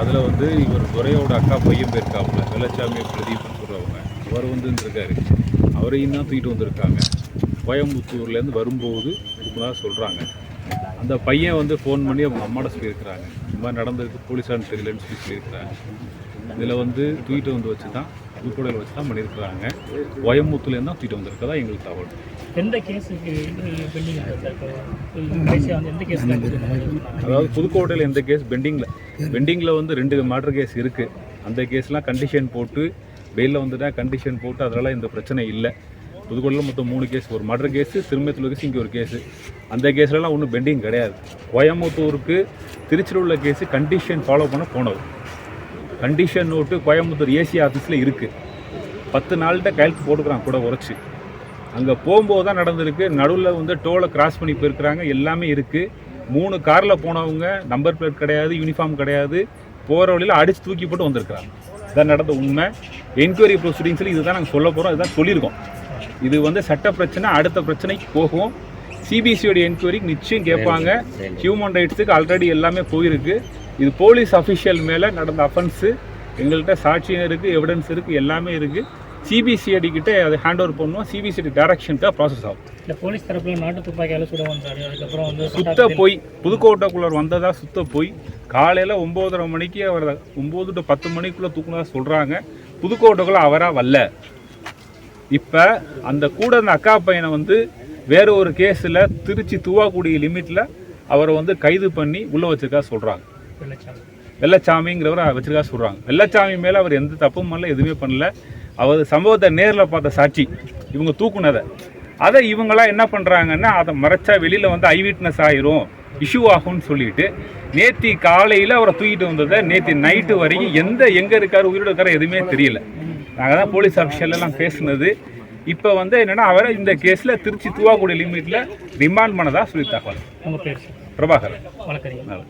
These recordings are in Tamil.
அதில் வந்து இவர் துரையோட அக்கா பையன் போயிருக்காப்புல வெள்ளச்சாமி பிரதீப்னு சொல்கிறவங்க அவர் வந்து இருக்காரு அவரையும் தான் தூக்கிட்டு வந்திருக்காங்க. கோயம்புத்தூர்லேருந்து வரும்போது இப்படிதான் சொல்கிறாங்க அந்த பையன் வந்து ஃபோன் பண்ணி அவங்க அம்மாட்ட சொல்லியிருக்கிறாங்க. இந்த மாதிரி நடந்திருக்கு போலீஸான்னு தெரியலன்னு சொல்லி சொல்லியிருக்கிறாங்க. இதில் வந்து தூக்கிட்டு வந்து வச்சு தான் புதுக்கோடையில் வச்சு தான் பண்ணியிருக்கிறாங்க. கோயம்புத்தூர்லேருந்து தான் தூக்கிட்டு வந்திருக்கதா எங்களுக்கு தகவல். எந்த கேஸுக்கு அதாவது புதுக்கோட்டையில் எந்த கேஸ் பெண்டிங்கில் பெண்டிங்கில் வந்து ரெண்டு மர்டர் கேஸ் இருக்குது அந்த கேஸ்லாம் கண்டிஷன் போட்டு பெயிலில் வந்துட்டா கண்டிஷன் போட்டு அதனால் இந்த பிரச்சனை இல்லை. புதுக்கோட்டையில் மொத்தம் மூணு கேஸ் ஒரு மர்டர் கேஸு திரும்பத்தில் கேஸ் இங்கே ஒரு கேஸு அந்த கேஸ்லலாம் ஒன்றும் பெண்டிங் கிடையாது. கோயம்புத்தூருக்கு திருச்சியில் உள்ள கேஸு கண்டிஷன் ஃபாலோ பண்ண போனது. கண்டிஷன் நோட்டு கோயம்புத்தூர் ஏசி ஆஃபீஸில் இருக்குது பத்து நாள்கிட்ட கையெழுத்து போட்டுக்கிறான் கூட உரைச்சி. அங்கே போகும்போது தான் நடந்திருக்கு. நடுவில் வந்து டோலை கிராஸ் பண்ணி போயிருக்கிறாங்க. எல்லாமே இருக்குது மூணு காரில் போனவங்க நம்பர் பிளேட் கிடையாது யூனிஃபார்ம் கிடையாது போகிற வழியில் அடித்து தூக்கி போட்டு வந்திருக்கிறாங்க. இதான் நடந்த உண்மை. என்கொயரி ப்ரொசீடிங்ஸில் இதுதான் நாங்கள் சொல்ல போகிறோம் இதுதான் சொல்லியிருக்கோம். இது வந்து சட்ட பிரச்சனை அடுத்த பிரச்சனைக்கு போகும். சிபிசியோட என்கொயரிக்கு நிச்சயம் கேட்பாங்க. ஹியூமன் ரைட்ஸுக்கு ஆல்ரெடி எல்லாமே போயிருக்கு. இது போலீஸ் அஃபிஷியல் மேலே நடந்த அஃபென்ஸு எங்கள்கிட்ட சாட்சியம் இருக்குது எவிடன்ஸ் இருக்குது எல்லாமே இருக்குது சிபிசிஐடி கிட்ட அதை ஹேண்ட் ஓவர் பண்ணுவோம். சிபிசிஐடி டைரக்ஷன் தான் ப்ராசஸ் ஆகும். இல்லை போலீஸ் தரப்பில் நாட்டு துப்பாக்கியால் சுட வந்தாரு. அதுக்கப்புறம் வந்து சுத்த போய் புதுக்கோட்டைக்குள்ளர் வந்ததா சுத்த போய் காலையில் ஒம்போதரை மணிக்கு அவர் ஒம்பது டு பத்து மணிக்குள்ளே தூக்குனதா சொல்கிறாங்க புதுக்கோட்டைக்குள்ளே அவராக வரல. இப்போ அந்த கூட அந்த அக்கா பையனை வந்து வேற ஒரு கேஸில் திருச்சி துவாக்குடி லிமிட்டில் அவரை வந்து கைது பண்ணி உள்ளே வச்சிருக்கா சொல்கிறாங்க வெள்ளச்சாமிங்கிறவரை வச்சிருக்கா சொல்கிறாங்க வெள்ளச்சாமி மேலே அவர் எந்த தப்பும் பண்ணல எதுவுமே பண்ணல. அவர் சம்பவத்தை நேரில் பார்த்த சாட்சி இவங்க தூக்குனதை. அதை இவங்களாம் என்ன பண்ணுறாங்கன்னா அதை மறைச்சா வெளியில் வந்து ஐ விட்னஸ் ஆயிரும் இஷ்யூ ஆகும்னு சொல்லிட்டு நேத்தி காலையில் அவரை தூக்கிட்டு வந்ததை நேத்தி நைட்டு வரைக்கும் எந்த எங்கே இருக்கார் உயிரோட இருக்காரு எதுவுமே தெரியல. நாங்கள் தான் போலீஸ் எல்லாம் பேசுனது. இப்போ வந்து என்னென்னா அவரை இந்த கேஸில் திருச்சி துவாக்குடி லிமிட்டில் ரிமாண்ட் பண்ணதா சொல்லி தகவல். உங்கள் பேர் சார் பிரபாகரன். வழக்கறிஞர்.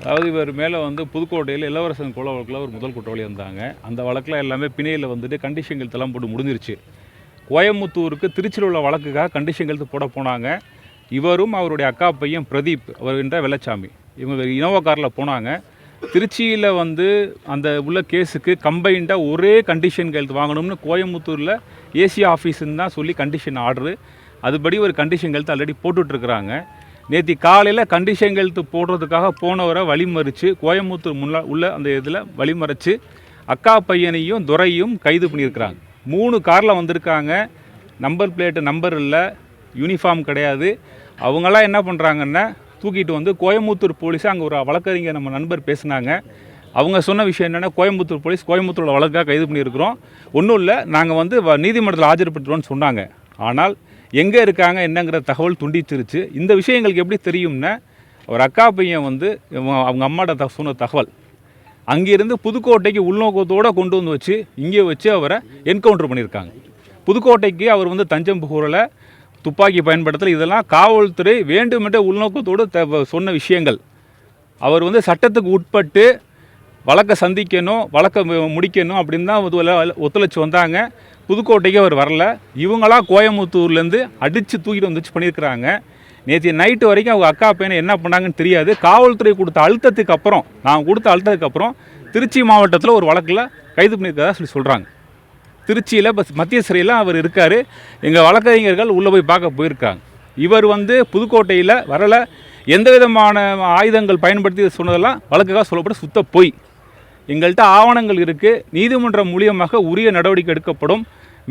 அதாவது இவர் மேலே வந்து புதுக்கோட்டையில் இளவரசன் கொலை வழக்கில் ஒரு முதல் குற்றவாளி வந்தாங்க அந்த வழக்கில் எல்லாமே பிணையில் வந்துட்டு கண்டிஷன் தளம் போட்டு முடிஞ்சிருச்சு. கோயம்புத்தூருக்கு திருச்சியில் உள்ள வழக்குக்காக கண்டிஷன் போட போனாங்க. இவரும் அவருடைய அக்கா பையன் பிரதீப் அவர் என்ற வெள்ளச்சாமி. இவங்க இனோவா காரில் போனாங்க. திருச்சியில் வந்து அந்த உள்ள கேஸுக்கு கம்பைண்டாக ஒரே கண்டிஷன் கையெழுத்து வாங்கணும்னு கோயம்புத்தூரில் ஏசி ஆஃபீஸுன்னு தான் சொல்லி கண்டிஷன் ஆர்டரு அதுபடி ஒரு கண்டிஷன் கையெழுத்து ஆல்ரெடி போட்டுட்ருக்குறாங்க நேற்று காலையில் கண்டிஷன் கையெழுத்து போடுறதுக்காக போனவரை வழிமறித்து கோயம்புத்தூர் முன்னா உள்ள அந்த இதில் வழிமறைச்சு அக்கா பையனையும் துரையும் கைது பண்ணியிருக்கிறாங்க. மூணு காரில் வந்திருக்காங்க. நம்பர் பிளேட்டு நம்பர் இல்லை யூனிஃபார்ம் கிடையாது. அவங்களாம் என்ன பண்ணுறாங்கன்னா தூக்கிட்டு வந்து கோயம்புத்தூர் போலீஸாக அங்கே ஒரு வழக்கறிஞர் நம்ம நண்பர் பேசுனாங்க. அவங்க சொன்ன விஷயம் என்னென்னா கோயம்புத்தூர் போலீஸ் கோயம்புத்தூரில் வழக்காக கைது பண்ணியிருக்கிறோம். ஒன்றும் இல்லை நாங்கள் வந்து வ- நீதிமன்றத்தில் ஆஜர்படுத்துகிறோன்னு சொன்னாங்க. ஆனால் எங்கே இருக்காங்க என்னங்கிற தகவல் துண்டிச்சிருச்சு. இந்த விஷயம் எங்களுக்கு எப்படி தெரியும்னா ஒரு அக்கா பையன் வந்து அவங்க அம்மாட்ட த சொன்ன தகவல். அங்கேருந்து புதுக்கோட்டைக்கு உள்நோக்கத்தோடு கொண்டு வந்து வச்சு இங்கே வச்சு அவரை என்கவுண்டர் பண்ணியிருக்காங்க. புதுக்கோட்டைக்கு அவர் வந்து தஞ்சம் புகூரில் துப்பாக்கி பயன்படுத்தல இதெல்லாம் காவல்துறை வேண்டுமென்றே உள்நோக்கத்தோடு த சொன்ன விஷயங்கள். அவர் வந்து சட்டத்துக்கு உட்பட்டு வழக்கை சந்திக்கணும் வழக்கை மு- முடிக்கணும் அப்படின்னு தான் ஒத்துழைச்சி வந்தாங்க. புதுக்கோட்டைக்கு அவர் வரல. இவங்களா கோயம்புத்தூர்லேருந்து அடித்து தூக்கிட்டு வந்துச்சு பண்ணியிருக்கிறாங்க. நேற்று நைட்டு வரைக்கும் அவங்க அக்கா பையனை என்ன பண்ணாங்கன்னு தெரியாது. காவல்துறை கொடுத்த அழுத்தத்துக்கு அப்புறம் நான் கொடுத்த அழுத்தத்துக்கு அப்புறம் திருச்சி மாவட்டத்தில் ஒரு வழக்கில் கைது பண்ணியிருக்கதா சொல்லி சொல்கிறாங்க திருச்சியில் பஸ் மத்திய சிறையில் அவர் இருக்கார். எங்கள் வழக்கறிஞர்கள் உள்ளே போய் பார்க்க போயிருக்காங்க. இவர் வந்து புதுக்கோட்டையில் வரல. எந்த விதமான ஆயுதங்கள் பயன்படுத்தி சொன்னதெல்லாம் வழக்குக்காக சொல்லப்பட்ட சுத்த பொய். எங்கள்கிட்ட ஆவணங்கள் இருக்குது நீதிமன்றம் மூலியமாக உரிய நடவடிக்கை எடுக்கப்படும்.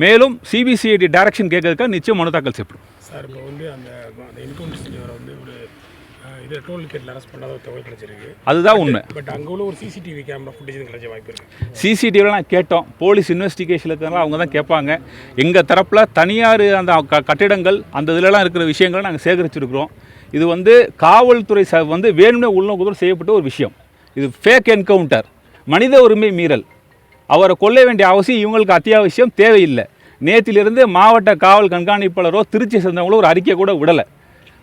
மேலும் சிபிசிஐடி டைரக்ஷன் கேட்கறதுக்காக நிச்சயம் மனு தாக்கல் செய்யப்படும். சார் இப்போ வந்து அந்த என்கவுண்டர் செஞ்சவரை வந்து ஒரு இது டோல் கேட்டில் அரெஸ்ட் பண்ணாத தகவல் கிடைச்சிருக்கு. அதுதான் உண்மை. பட் அங்கே உள்ள ஒரு சிசிடிவி கேமரா ஃபுட்டேஜ் கிடைச்ச வாய்ப்பு இருக்கு. சிசிடிவியில் நான் கேட்டோம். போலீஸ் இன்வெஸ்டிகேஷன் இருக்கிறனால அவங்க தான் கேட்பாங்க. எங்கள் தரப்பில் தனியார் அந்த க கட்டிடங்கள் அந்த இதிலலாம் இருக்கிற விஷயங்களை நாங்கள் சேகரிச்சிருக்கிறோம். இது வந்து காவல்துறை ச வந்து வேணும்னே உள்நோக்கத்தோடு செய்யப்பட்ட ஒரு விஷயம். இது ஃபேக் என்கவுண்டர் மனித உரிமை மீறல். அவரை கொல்ல வேண்டிய அவசியம் இவங்களுக்கு அத்தியாவசியம் தேவையில்லை. நேற்றிலிருந்து மாவட்ட காவல் கண்காணிப்பாளரோ திருச்சி சேர்ந்தவங்களோ ஒரு அறிக்கை கூட விடலை.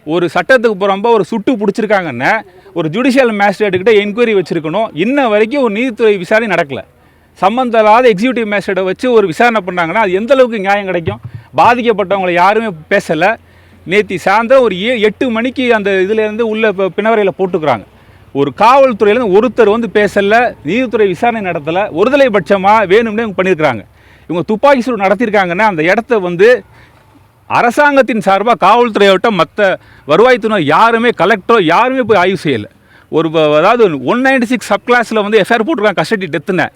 ஒரு சட்டத்துக்கு புறம்பா ஒரு சுட்டு பிடிச்சிருக்காங்கன்னா ஒரு ஜுடிஷியல் மேஜிஸ்ட்ரேட்டுக்கிட்ட என்கொயரி வச்சுருக்கணும். இன்ன வரைக்கும் ஒரு நீதித்துறை விசாரணை நடக்கலை. சம்மந்தம் இல்லாத எக்ஸிக்யூட்டிவ் மேஜிஸ்ட்ரேட்டை வச்சு ஒரு விசாரணை பண்ணாங்கன்னா அது எந்தளவுக்கு நியாயம் கிடைக்கும்? பாதிக்கப்பட்டவங்களை யாருமே பேசலை. நேற்று சாயந்தரம் ஒரு ஏ எட்டு மணிக்கு அந்த இதுலேருந்து உள்ள இப்போ பிணவரையில் போட்டுக்கிறாங்க. ஒரு காவல்துறையிலேருந்து ஒருத்தர் வந்து பேசலை நீதித்துறை விசாரணை நடத்தலை ஒருதலை பட்சமாக வேணும்னே இவங்க பண்ணியிருக்கிறாங்க இவங்க துப்பாக்கி சூடு நடத்தியிருக்காங்கன்னா அந்த இடத்த வந்து அரசாங்கத்தின் சார்பாக காவல்துறையாவிட்ட மற்ற வருவாய்த்துறை யாருமே கலெக்டரோ யாருமே போய் ஆய்வு செய்யலை. ஒரு அதாவது ஒன் நைன்டி சிக்ஸ் சப் கிளாஸில் வந்து எஃப்ஐஆர் போட்டிருக்காங்க கஸ்டடி டெத்துன்னு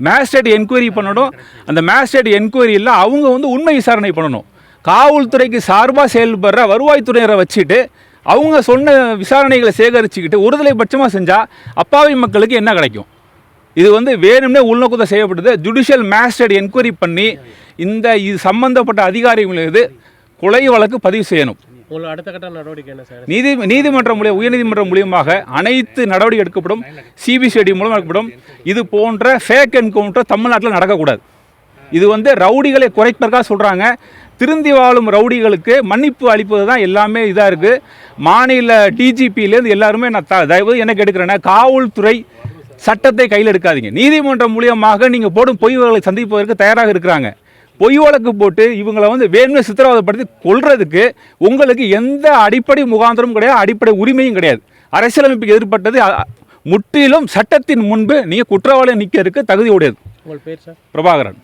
மேஜிஸ்ட்ரேட் என்கொயரி பண்ணணும். அந்த மேஜிஸ்ட்ரேட் என்கொயரியில் அவங்க வந்து உண்மை விசாரணை பண்ணணும். காவல்துறைக்கு சார்பாக செயல்படுற வருவாய்த்துறையரை வச்சுட்டு அவங்க சொன்ன விசாரணைகளை சேகரிச்சுக்கிட்டு ஒருதலை பட்சமாக செஞ்சால் அப்பாவி மக்களுக்கு என்ன கிடைக்கும்? இது வந்து வேணும்னே உள்நோக்கத்தை செய்யப்பட்டது ஜுடிஷியல் மேஜிஸ்ட்ரேட் என்கொயரி பண்ணி இந்த இது சம்பந்தப்பட்ட அதிகாரிகள் மீது கொலை வழக்கு பதிவு செய்யணும். அடுத்த கட்ட நடவடிக்கை என்ன சார்? நீதி நீதிமன்றம் மூலியம் உயர்நீதிமன்றம் மூலியமாக அனைத்து நடவடிக்கை எடுக்கப்படும். சிபிசிஐடி மூலம் எடுக்கப்படும். இது போன்ற ஃபேக் என்கவுண்டர் தமிழ்நாட்டில் நடக்கக்கூடாது. இது வந்து ரவுடிகளை குறைப்பதற்காக சொல்கிறாங்க திருந்தி வாழும் ரவுடிகளுக்கு மன்னிப்பு அளிப்பது தான் எல்லாமே இதாக இருக்குது மாநில டிஜிபியிலேருந்து எல்லாருமே நான் த தயவு என்ன கேட்டுக்கிறேன்னா காவல்துறை சட்டத்தை கையில் எடுக்காதீங்க. நீதிமன்றம் மூலியமாக நீங்கள் போடும் பொய் வழக்கை சந்திப்பதற்கு தயாராக இருக்கிறாங்க. பொய் வழக்கு போட்டு இவங்களை வந்து வேணுமே சித்திரவதைப்படுத்தி கொல்றதுக்கு உங்களுக்கு எந்த அடிப்படை முகாந்திரமும் கிடையாது அடிப்படை உரிமையும் கிடையாது. அரசியலமைப்புக்கு எதிர்ப்பட்டது அ- முற்றிலும் சட்டத்தின் முன்பு நீங்கள் குற்றவாளியை நிற்கிறதுக்கு தகுதி உடையது உங்கள் பேர் சார்? பிரபாகரன்.